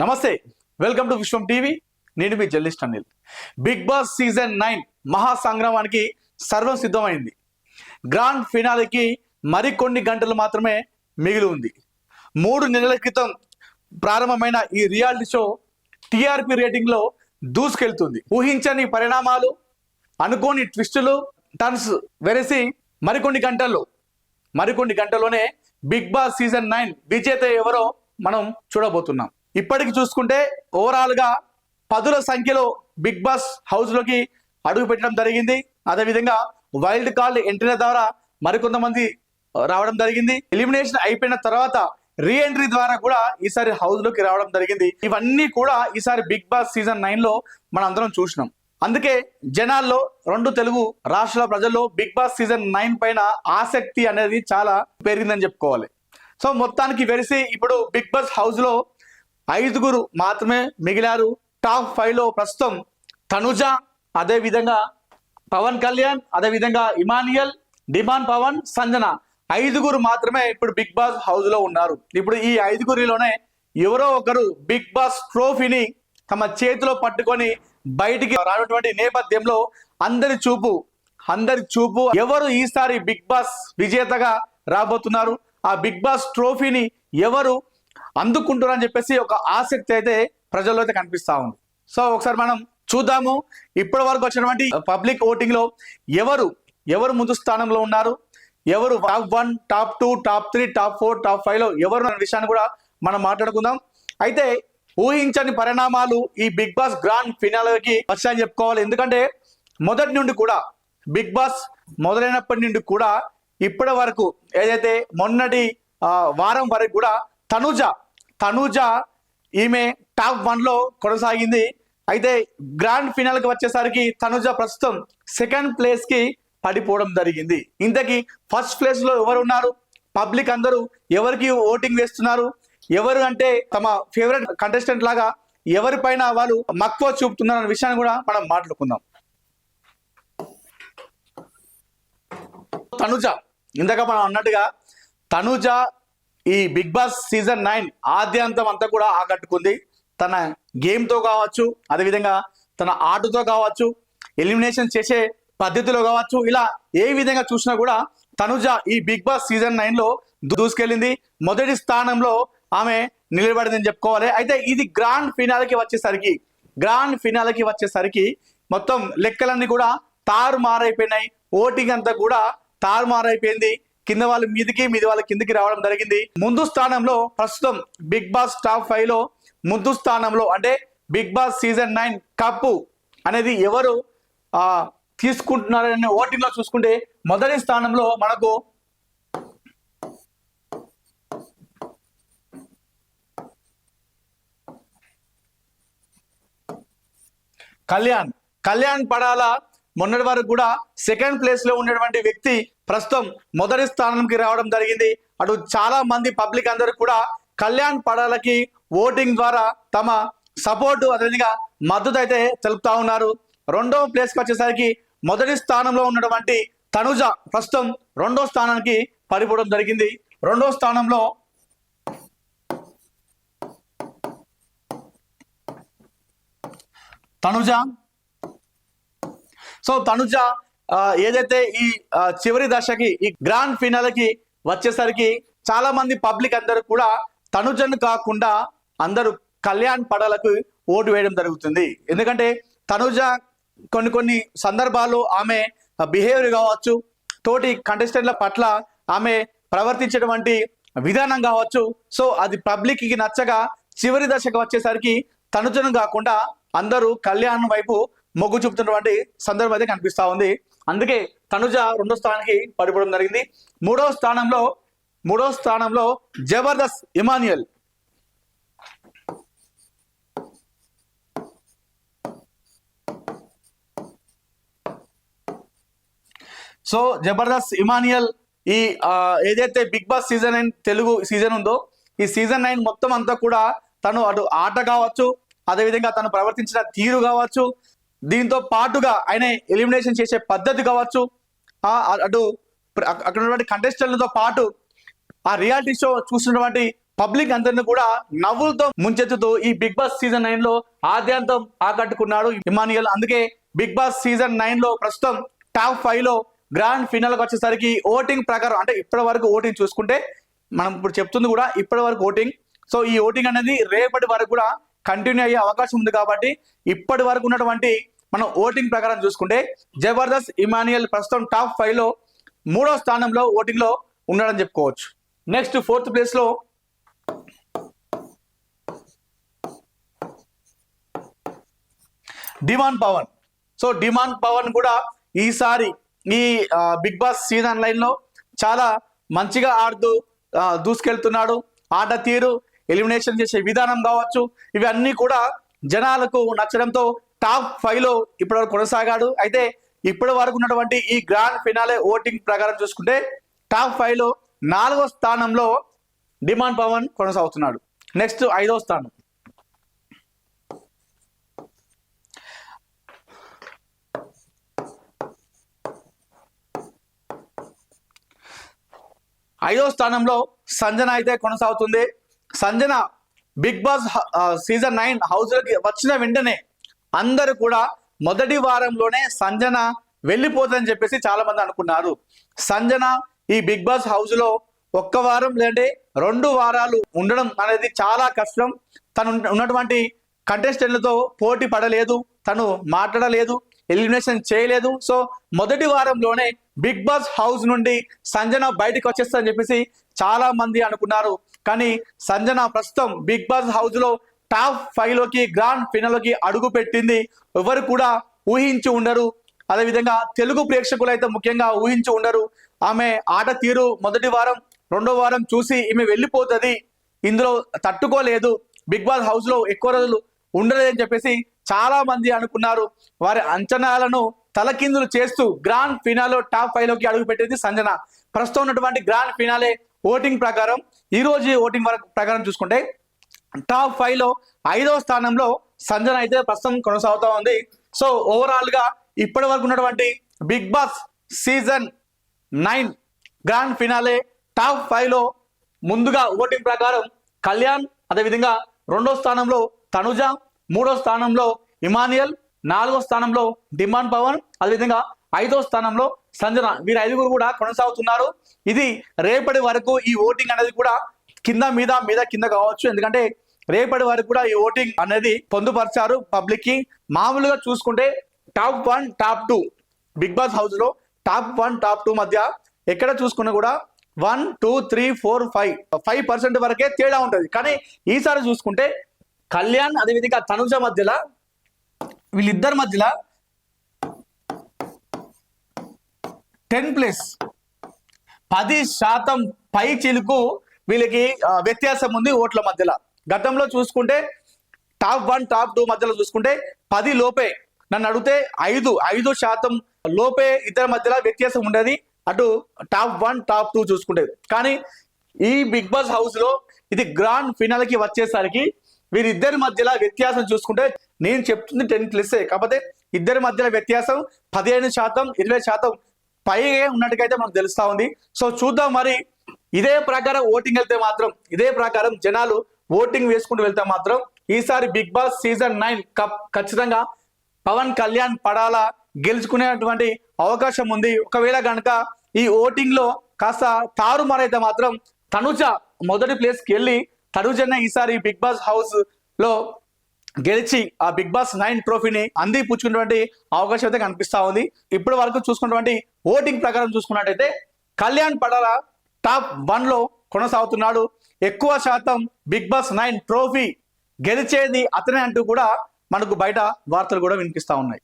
నమస్తే welcome to Vishwam TV. నేను మీ journalist Anil. Bigg Boss season nine మహా సంగ్రామానికి సర్వం సిద్ధమైంది. గ్రాండ్ ఫినాలికి మరికొన్ని గంటలు మాత్రమే మిగిలి ఉంది. మూడు నెలల క్రితం ప్రారంభమైన ఈ రియాలిటీ షో టీఆర్పీ రేటింగ్లో దూసుకెళ్తుంది. ఊహించని పరిణామాలు అనుకోని ట్విస్టులు టర్న్స్ వెరసి మరికొన్ని గంటల్లో మరికొన్ని గంటల్లోనే బిగ్ బాస్ సీజన్ నైన్ విజేత ఎవరో మనం చూడబోతున్నాం. ఇప్పటికి చూసుకుంటే ఓవరాల్గా పదుల సంఖ్యలో బిగ్ బాస్ హౌస్లోకి అడుగు పెట్టడం జరిగింది. అదేవిధంగా వైల్డ్ కార్డ్ ఎంట్రీల ద్వారా మరికొంతమంది రావడం జరిగింది. ఎలిమినేషన్ అయిపోయిన తర్వాత రీ ఎంట్రీ ద్వారా కూడా ఈసారి హౌస్లోకి రావడం జరిగింది. ఇవన్నీ కూడా ఈసారి బిగ్ బాస్ సీజన్ నైన్లో మనం అందరం చూసినాం. అందుకే జనాల్లో రెండు తెలుగు రాష్ట్రాల ప్రజల్లో బిగ్ బాస్ సీజన్ నైన్ పైన ఆసక్తి అనేది చాలా పెరిగిందని చెప్పుకోవాలి. సో మొత్తానికి వెలిసి ఇప్పుడు బిగ్ బాస్ హౌస్లో ఐదుగురు మాత్రమే మిగిలారు. టాప్ ఫైవ్లో ప్రస్తుతం తనుజ అదే విధంగా పవన్ కళ్యాణ్ అదే విధంగా ఇమానియల్ డిమాన్ పవన్ సంజన. ఐదుగురు మాత్రమే ఇప్పుడు బిగ్ బాస్ హౌస్లో ఉన్నారు. ఇప్పుడు ఈ ఐదుగురిలోనే ఎవరో ఒకరు బిగ్ బాస్ ట్రోఫీని తమ చేతిలో పట్టుకొని బయటికి రానటువంటి నేపథ్యంలో అందరి చూపు అందరి చూపు. ఎవరు ఈసారి బిగ్ బాస్ విజేతగా రాబోతున్నారు? ఆ బిగ్ బాస్ ట్రోఫీని ఎవరు అందుకుంటున్నారని చెప్పేసి ఒక ఆసక్తి అయితే ప్రజల్లో అయితే కనిపిస్తూ ఉంది. సో ఒకసారి మనం చూద్దాము. ఇప్పటి వరకు వచ్చినటువంటి పబ్లిక్ ఓటింగ్లో ఎవరు ఎవరు ముందు స్థానంలో ఉన్నారు? ఎవరు top one top two top three top four top ఫైవ్లో ఎవరు అనే విషయాన్ని కూడా మనం మాట్లాడుకుందాం. అయితే ఊహించని పరిణామాలు ఈ బిగ్ బాస్ గ్రాండ్ ఫినాలకి వచ్చాయని చెప్పుకోవాలి. ఎందుకంటే మొదటి నుండి కూడా బిగ్ బాస్ మొదలైనప్పటి నుండి కూడా ఇప్పటి వరకు ఏదైతే మొన్నటి వారం వరకు కూడా తనుజ తనుజ ఈమె టాప్ వన్లో కొనసాగింది. అయితే గ్రాండ్ ఫినాల్కి వచ్చేసరికి తనుజ ప్రస్తుతం సెకండ్ ప్లేస్కి పడిపోవడం జరిగింది. ఇంతకీ ఫస్ట్ ప్లేస్లో ఎవరున్నారు? ఎవరు ఉన్నారు పబ్లిక్ అందరూ ఎవరికి ఓటింగ్ వేస్తున్నారు? ఎవరు అంటే తమ ఫేవరెట్ కంటెస్టెంట్ లాగా ఎవరిపైన వాళ్ళు మక్కువ చూపుతున్నారు అనే విషయాన్ని కూడా మనం మాట్లాడుకుందాం. తనుజ ఇందాక మనం అన్నట్టుగా తనుజ ఈ బిగ్ బాస్ సీజన్ నైన్ ఆద్యాంతం అంతా కూడా ఆకట్టుకుంది. తన గేమ్తో కావచ్చు అదేవిధంగా తన ఆటతో కావచ్చు ఎలిమినేషన్ చేసే పద్ధతిలో కావచ్చు ఇలా ఏ విధంగా చూసినా కూడా తనుజ ఈ బిగ్ బాస్ సీజన్ నైన్లో దూసుకెళ్ళింది. మొదటి స్థానంలో ఆమె నిలబడిందని చెప్పుకోవాలి. అయితే ఇది గ్రాండ్ ఫినాలకి వచ్చేసరికి గ్రాండ్ ఫినాలకి వచ్చేసరికి మొత్తం లెక్కలన్నీ కూడా తారుమారైపోయినాయి. ఓటింగ్ అంతా కూడా తారుమారైపోయింది. కింద వాళ్ళు మీదికి మీది వాళ్ళ కిందికి రావడం జరిగింది. ముందు స్థానంలో ప్రస్తుతం బిగ్ బాస్ టాప్ ఫైవ్లో ముందు స్థానంలో అంటే Bigg Boss season nine cup అనేది ఎవరు ఆ తీసుకుంటున్నారనే ఓటింగ్లో చూసుకుంటే మొదటి స్థానంలో మనకు కళ్యాణ్. కళ్యాణ్ పడాల మొన్నటి వరకు కూడా సెకండ్ ప్లేస్లో ఉన్నటువంటి వ్యక్తి ప్రస్తుతం మొదటి స్థానంకి రావడం జరిగింది. అటు చాలా మంది పబ్లిక్ అందరూ కూడా కళ్యాణ్ పడాలకి ఓటింగ్ ద్వారా తమ సపోర్టు అదేవిధంగా మద్దతు అయితే తెలుపుతా ఉన్నారు. రెండవ ప్లేస్కి వచ్చేసరికి మొదటి స్థానంలో ఉన్నటువంటి తనుజ ప్రస్తుతం రెండో స్థానానికి పడిపోవడం జరిగింది. రెండో స్థానంలో తనుజ. సో తనుజ ఏదైతే ఈ చివరి దశకి ఈ గ్రాండ్ ఫినాలకి వచ్చేసరికి చాలా మంది పబ్లిక్ అందరూ కూడా తనుజను కాకుండా అందరూ కళ్యాణ్ పడాలకు ఓటు వేయడం జరుగుతుంది. ఎందుకంటే తనుజ కొన్ని కొన్ని సందర్భాల్లో ఆమె బిహేవియర్ కావచ్చు తోటి కంటెస్టెంట్ల పట్ల ఆమె ప్రవర్తించేటువంటి విధానం కావచ్చు. సో అది పబ్లిక్కి నచ్చగా చివరి దశకు వచ్చేసరికి తనుజను కాకుండా అందరూ కళ్యాణ్ వైపు మొగ్గు చూపుతున్నటువంటి సందర్భం అయితే కనిపిస్తా ఉంది. అందుకే తనుజ రెండో స్థానానికి పడిపోవడం జరిగింది. మూడో స్థానంలో మూడో స్థానంలో Jabardasth Emmanuel so Jabardasth Emmanuel ఈ ఏదైతే Bigg Boss season nine Telugu season ఉందో ఈ సీజన్ నైన్ మొత్తం అంతా కూడా తను అటు ఆట కావచ్చు అదేవిధంగా తను ప్రవర్తించిన తీరు కావచ్చు దీంతో పాటుగా ఆయన ఎలిమినేషన్ చేసే పద్ధతి కావచ్చు అటు అక్కడ ఉన్నటువంటి కంటెస్టెంట్లతో పాటు ఆ రియాలిటీ షో చూస్తున్నటువంటి పబ్లిక్ అందరిని కూడా నవ్వులతో ముంచెత్తుతూ ఈ బిగ్ బాస్ సీజన్ నైన్లో ఆద్యాంతం ఆకట్టుకున్నాడు ఇమానియల్ అందుకే బిగ్ బాస్ సీజన్ నైన్లో ప్రస్తుతం టాప్ ఫైవ్లో గ్రాండ్ ఫినాల్ వచ్చేసరికి ఓటింగ్ ప్రకారం అంటే ఇప్పటి వరకు ఓటింగ్ చూసుకుంటే మనం ఇప్పుడు చెప్తుంది కూడా ఇప్పటి వరకు ఓటింగ్. సో ఈ ఓటింగ్ అనేది రేపటి వరకు కూడా కంటిన్యూ అయ్యే అవకాశం ఉంది కాబట్టి ఇప్పటి వరకు ఉన్నటువంటి మనం ఓటింగ్ ప్రకారం చూసుకుంటే జబర్దస్త్ ఇమానియల్ ప్రస్తుతం టాప్ ఫైవ్లో మూడో స్థానంలో ఓటింగ్లో ఉన్నాడని చెప్పుకోవచ్చు. నెక్స్ట్ ఫోర్త్ ప్లేస్లో Demon Pavan. So Demon Pavan కూడా ఈసారి ఈ బిగ్ బాస్ సీజన్ లైన్లో చాలా మంచిగా ఆడుతూ దూసుకెళ్తున్నాడు. ఆట తీరు ఎలిమినేషన్ చేసే విధానం కావచ్చు. ఇవన్నీ కూడా జనాలకు నచ్చడంతో టాప్ ఫైవ్లో ఇప్పటివరకు కొనసాగాడు. అయితే ఇప్పటి వరకు ఉన్నటువంటి ఈ గ్రాండ్ ఫినాలే ఓటింగ్ ప్రకారం చూసుకుంటే టాప్ ఫైవ్లో నాలుగో స్థానంలో డిమాండ్ పవన్ కొనసాగుతున్నాడు. నెక్స్ట్ ఐదో స్థానం. ఐదో స్థానంలో సంజన అయితే కొనసాగుతుంది. Sanjana Bigg Boss season nine హౌస్లోకి వచ్చిన వెంటనే అందరూ కూడా మొదటి వారంలోనే సంజన వెళ్ళిపోతుందని చెప్పేసి చాలా మంది అనుకున్నారు. సంజన ఈ బిగ్ బాస్ హౌస్లో ఒక్క వారం లేదంటే రెండు వారాలు ఉండడం అనేది చాలా కష్టం. తను ఉన్నటువంటి కంటెస్టెంట్లతో పోటీ పడలేదు తను మాట్లాడలేదు ఎలిమినేషన్ చేయలేదు. సో మొదటి వారంలోనే బిగ్ బాస్ హౌస్ నుండి సంజన బయటకు వచ్చేస్తుందని చెప్పేసి చాలా మంది అనుకున్నారు. కానీ సంజన ప్రస్తుతం బిగ్ బాస్ హౌస్లో టాప్ ఫైవ్లోకి గ్రాండ్ ఫినాల్లోకి అడుగు పెట్టింది. ఎవరు కూడా ఊహించి ఉండరు. అదేవిధంగా తెలుగు ప్రేక్షకులు అయితే ముఖ్యంగా ఊహించి ఉండరు. ఆమె ఆట తీరు మొదటి వారం రెండో వారం చూసి ఈమె వెళ్ళిపోతుంది. ఇందులో తట్టుకోలేదు. బిగ్ బాస్ హౌస్లో ఎక్కువ రోజులు ఉండలేదని చెప్పేసి చాలా మంది అనుకున్నారు. వారి అంచనాలను తలకిందులు చేస్తూ గ్రాండ్ ఫినాలో టాప్ ఫైవ్లోకి అడుగు పెట్టేది సంజన. ప్రస్తుతం ఉన్నటువంటి గ్రాండ్ ఫినాలే ఓటింగ్ ప్రకారం ఈ రోజు ఓటింగ్ వరకు ప్రకారం చూసుకుంటే టాప్ ఫైవ్లో ఐదవ స్థానంలో సంజన అయితే ప్రస్తుతం కొనసాగుతూ ఉంది. సో ఓవరాల్గా ఇప్పటి వరకు ఉన్నటువంటి Bigg Boss season nine grand finale top ఫైవ్లో ముందుగా ఓటింగ్ ప్రకారం కళ్యాణ్ అదేవిధంగా రెండో స్థానంలో తనుజ మూడో స్థానంలో ఇమానియల్ నాలుగో స్థానంలో డిమాండ్ పవన్ అదేవిధంగా ఐదో స్థానంలో సంజన వీరు ఐదుగురు కూడా కొనసాగుతున్నారు. ఇది రేపటి వరకు ఈ ఓటింగ్ అనేది కూడా కింద మీద మీద కింద కావచ్చు. ఎందుకంటే రేపటి వరకు కూడా ఈ ఓటింగ్ అనేది పొందుపరిచారు పబ్లిక్కి మామూలుగా చూసుకుంటే top one top two Bigg Boss హౌస్లో టాప్ వన్ టాప్ టూ మధ్య ఎక్కడ చూసుకున్నా కూడా one two three four five five percent వరకే తేడా ఉంటుంది. కానీ ఈసారి చూసుకుంటే కళ్యాణ్ అదేవిధంగా తనుజ మధ్యలో వీళ్ళిద్దరి మధ్యలో టెన్ ప్లస్. పది శాతం పై చిలుకు వీళ్ళకి వ్యత్యాసం ఉంది ఓట్ల మధ్యలో. గతంలో చూసుకుంటే టాప్ వన్ టాప్ టూ మధ్యలో చూసుకుంటే పది లోపే. నన్ను అడిగితే ఐదు ఐదు శాతం లోపే ఇద్దరి మధ్యలో వ్యత్యాసం ఉండేది. అటు టాప్ వన్ టాప్ టూ చూసుకుంటే. కానీ ఈ బిగ్ బాస్ హౌస్లో ఇది గ్రాండ్ ఫినాల్కి వచ్చేసరికి వీరిద్దరి మధ్యలో వ్యత్యాసం చూసుకుంటే నేను చెప్తుంది టెన్ ప్లస్. కాకపోతే ఇద్దరి మధ్యలో వ్యత్యాసం పదిహేను శాతం ఇరవై శాతం పైగా ఉన్నట్టుగైతే మనకు తెలుస్తా ఉంది. సో చూద్దాం మరి. ఇదే ప్రకారం ఓటింగ్ వెళ్తే మాత్రం ఇదే ప్రకారం జనాలు ఓటింగ్ వేసుకుంటూ వెళ్తే మాత్రం ఈసారి Bigg Boss season nine cup ఖచ్చితంగా పవన్ కళ్యాణ్ పడాలా గెలుచుకునేటువంటి అవకాశం ఉంది. ఒకవేళ కనుక ఈ ఓటింగ్లో కాస్త తారుమారైతే మాత్రం తనుజ మొదటి ప్లేస్కి వెళ్ళి తనుజనే ఈసారి బిగ్ బాస్ హౌస్లో గెలిచి ఆ బిగ్ బాస్ నైన్ ట్రోఫీని అంది పుచ్చుకున్నటువంటి అవకాశం అయితే కనిపిస్తా ఉంది. ఇప్పటి వరకు చూసుకున్నటువంటి ఓటింగ్ ప్రకారం చూసుకున్నట్టయితే కళ్యాణ్ పడాల టాప్ వన్లో కొనసాగుతున్నాడు. ఎక్కువ శాతం బిగ్ బాస్ నైన్ ట్రోఫీ గెలిచేది అతనే అంటూ కూడా మనకు బయట వార్తలు కూడా వినిపిస్తా ఉన్నాయి.